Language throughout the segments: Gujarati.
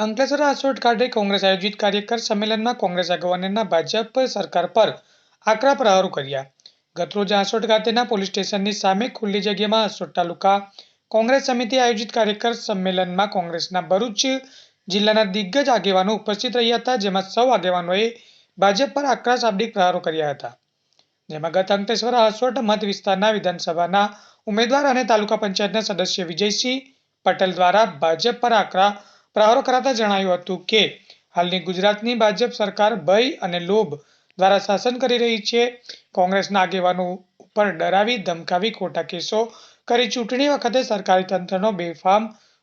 અંકલેશ્વર આસોટ ખાતે કોંગ્રેસ આયોજિત કાર્યકર સંમેલનમાં કોંગ્રેસ આગેવાનોના ભાજપ સરકાર પર આકરા પ્રહારો કર્યા. ગતરોજ આસોટ ખાતેના પોલીસ સ્ટેશનની સામે ખુલ્લી જગ્યામાં આસોટ તાલુકા કોંગ્રેસ સમિતિ આયોજિત કાર્યકર સંમેલનમાં કોંગ્રેસના ભરૂચ જિલ્લાના દિગ્ગજ આગેવાનો ઉપસ્થિત રહ્યા હતા, જેમાં સૌ આગેવાનોએ ભાજપ પર આકરા શાબ્દિક પ્રહારો કર્યા હતા. જેમાં ગત અંકલેશ્વર આસોટ મત વિસ્તારના વિધાનસભાના ઉમેદવાર અને તાલુકા પંચાયતના સદસ્ય વિજયસિંહ પટેલ દ્વારા ભાજપ પર આકરા પ્રહારો કરાતા જણાવ્યું હતું કે, હાલની ગુજરાતની ભાજપ સરકાર ભય અને લોભ દ્વારા શાસન કરી રહી છે. કોંગ્રેસના આગેવાનો ઉપર ડરાવી ધમકાવી ખોટા કેસો કરી ચૂંટણી વખતે સરકારી તંત્રનો બેફામ,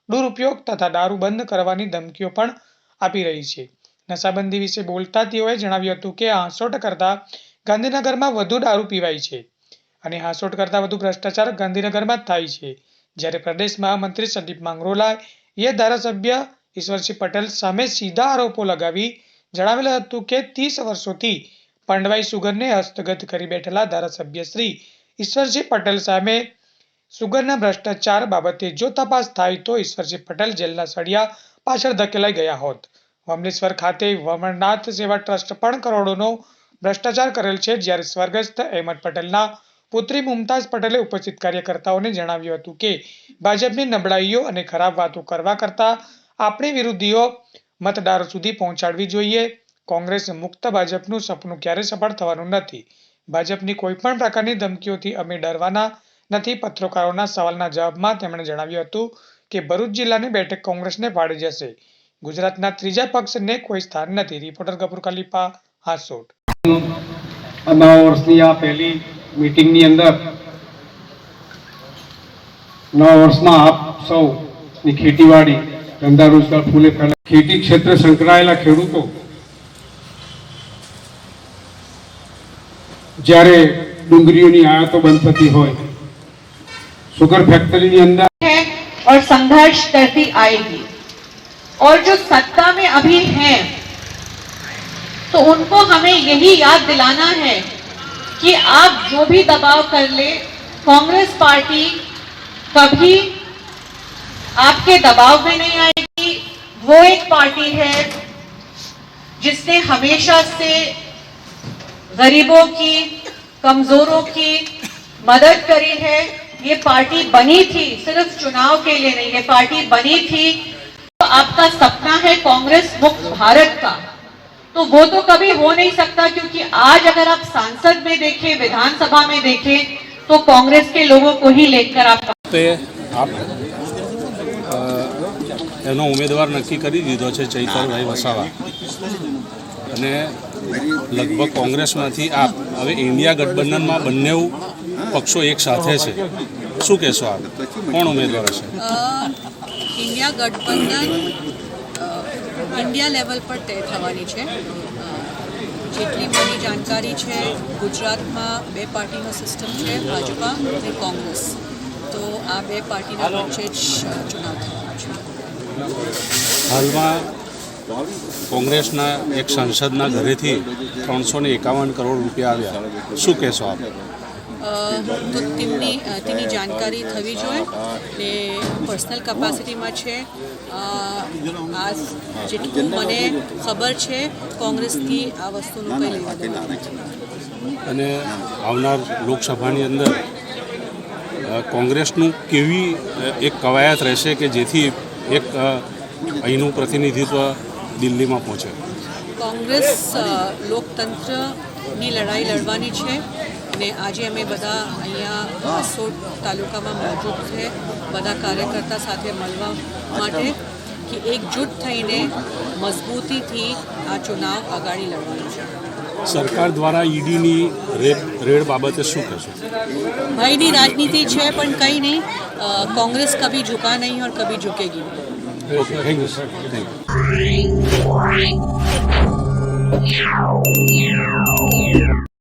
દુરુપયોગ તથા દારૂ બંધ કરવાની ધમકીઓ પણ આપી રહી છે. નશાબંધી વિશે બોલતા તેઓએ જણાવ્યું હતું કે, હાંસોટ કરતા ગાંધીનગરમાં વધુ દારૂ પીવાય છે અને હાંસોટ કરતા વધુ ભ્રષ્ટાચાર ગાંધીનગરમાં થાય છે. જ્યારે પ્રદેશ મહામંત્રી સંદીપ માંગરોલા એ ધારાસભ્ય ઈશ્વરસિંહ પટેલ સામે સીધા આરોપો લગાવી જણાવેલ હતું કે ત્રીસ વર્ષોથી પાંડવાઈ સુગરને હસ્તગત કરી બેઠેલા ધારાસભ્ય શ્રી ઈશ્વરસિંહ પટેલ સામે સુગરના ભ્રષ્ટાચાર બાબતે જો તપાસ થાય તો ઈશ્વરસિંહ પટેલ જેલના સળિયા પાછળ ધકેલાઈ ગયા હોત. વમલેશ્વર ખાતે વમરનાથ સેવા ટ્રસ્ટ પણ કરોડોનો ભ્રષ્ટાચાર કરેલ છે, જ્યારે સ્વર્ગસ્થ અહેમદ પટેલના પુત્રી મુમતાઝ પટેલે ઉપસ્થિત કાર્યકર્તાઓને જણાવ્યું હતું કે, ભાજપની નબળાઈઓ અને ખરાબ વાતો કરવા કરતા આપણી વિરુદ્ધીઓ મતદારો સુધી પહોંચાડવી જોઈએ. કોંગ્રેસ મુક્ત ભાજપનું સપનું ક્યારે સફળ થવાનું નથી. ભાજપની કોઈ પણ પ્રકારની ધમકીઓથી અમે ડરવાના નથી. પત્રકારોના સવાલના જવાબમાં તેમણે જણાવ્યું હતું કે ભરૂચ જિલ્લાની બેઠક કોંગ્રેસને ફાળી જશે. ગુજરાતના ત્રીજા પક્ષને કોઈ સ્થાન નથી. રિપોર્ટર ગફુર ખલીફા હાસોટ. નવા વર્ષની આ પહેલી મિટિંગની અંદર નવા વર્ષમાં આપ સૌની ખેતીવાડી ધંધા રોજગાર ફૂલે ફેલા ખેતી ક્ષેત્રે સંકળાયેલા ખેડૂતો જ્યારે ડુંગળીઓની આયાતો બંધ થતી હોય સુગર ફેક્ટરીની અંદર है और संघर्ष करती आएगी और जो सत्ता में अभी हैं तो उनको हमें यही याद दिलाना है कि आप जो भी दबाव कर ले कांग्रेस पार्टी कभी आपके दबाव में नहीं आएगी। वो एक पार्टी है जिसने हमेशा से गरीबों की, कमजोरों की मदद करी है। ये पार्टी बनी थी, सिर्फ़ चुनाव के लिए नहीं, ये पार्टी बनी थी। तो आपका सपना है कांग्रेस मुक्त भारत का। तो वो तो कभी हो नहीं सकता, क्योंकि आज अगर आप सांसद में देखें, विधानसभा में देखें तो कांग्रेस के लोगों को ही लेकर आप तो आप એનો ઉમેદવાર નક્કી કરી દીધો છે ચૈતરભાઈ વસાવા. અને લગભગ કોંગ્રેસમાંથી આપ હવે ઇન્ડિયા ગઠબંધનમાં બંને પક્ષો એક સાથે છે. શું કહેશો આપ? કોણ ઉમેદવાર હશે? ઇન્ડિયા ગઠબંધન ઇન્ડિયા લેવલ પર તય થવાની છે. જેટલી મારી જાણકારી છે, ગુજરાતમાં બે પાર્ટીનો સિસ્ટમ છે, ભાજપા અને કોંગ્રેસ. તો આ બે પાર્ટીના વચ્ચે જ ચુનાવ છે હાલમાં કોંગ્રેસના એક સંસદના ઘરેથી ત્રણસો ને એકાવન કરોડ રૂપિયા આવ્યા. શું કહેશો આપ? તો તેમની તેની જાણકારી થવી જોઈએ. ને પર્સનલ કેપેસિટીમાં છે. આ જેટલું મને ખબર છે કોંગ્રેસથી આ વસ્તુનું કંઈ લેવા અને આવનાર લોકસભાની અંદર કોંગ્રેસનું કેવી એક કવાયત રહેશે કે જેથી એક અહીંનું પ્રતિનિધિત્વ દિલ્હીમાં પહોંચે. કોંગ્રેસ લોકતંત્રની લડાઈ લડવાની છે ને આજે અમે બધા અહીંયા આસોડ તાલુકામાં મોજૂદ છે, બધા કાર્યકર્તા સાથે મળવા માટે કે એકજૂટ થઈને મજબૂતીથી આ ચુનાવ આગાડી લડવાનું છે. સરકાર દ્વારા ઈડીની રેડ બાબતે શું કહેશો? ભયની રાજનીતિ છે પણ કંઈ નહીં. કોંગ્રેસ કભી ઝુકા નહીં ઓર કભી ઝુકેગી નહીં.